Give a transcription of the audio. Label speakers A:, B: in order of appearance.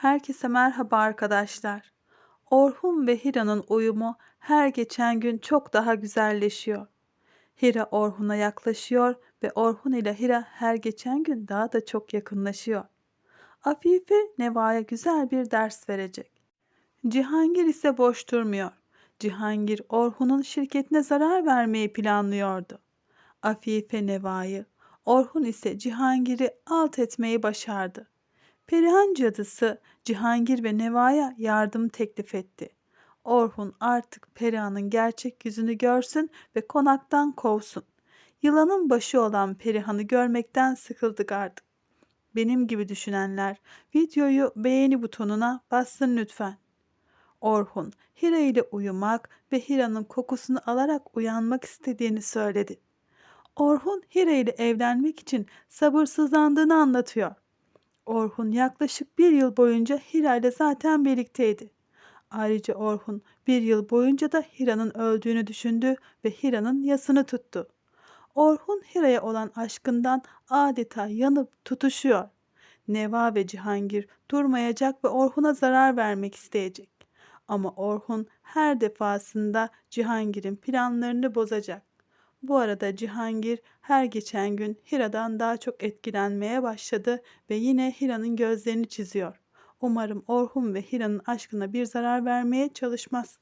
A: Herkese merhaba arkadaşlar. Orhun ve Hira'nın uyumu her geçen gün çok daha güzelleşiyor. Hira Orhun'a yaklaşıyor ve Orhun ile Hira her geçen gün daha da çok yakınlaşıyor. Afife Neva'ya güzel bir ders verecek. Cihangir ise boş durmuyor. Cihangir Orhun'un şirketine zarar vermeyi planlıyordu. Afife Neva'yı, Orhun ise Cihangir'i alt etmeyi başardı. Perihan cadısı Cihangir ve Neva'ya yardım teklif etti. Orhun artık Perihan'ın gerçek yüzünü görsün ve konaktan kovsun. Yılanın başı olan Perihan'ı görmekten sıkıldık artık. Benim gibi düşünenler videoyu beğeni butonuna bassın lütfen. Orhun, Hira ile uyumak ve Hira'nın kokusunu alarak uyanmak istediğini söyledi. Orhun, Hira ile evlenmek için sabırsızlandığını anlatıyor. Orhun yaklaşık bir yıl boyunca Hira ile zaten birlikteydi. Ayrıca Orhun bir yıl boyunca da Hira'nın öldüğünü düşündü ve Hira'nın yasını tuttu. Orhun Hira'ya olan aşkından adeta yanıp tutuşuyor. Neva ve Cihangir durmayacak ve Orhun'a zarar vermek isteyecek. Ama Orhun her defasında Cihangir'in planlarını bozacak. Bu arada Cihangir her geçen gün Hira'dan daha çok etkilenmeye başladı ve yine Hira'nın gözlerini çiziyor. Umarım Orhun ve Hira'nın aşkına bir zarar vermeye çalışmaz.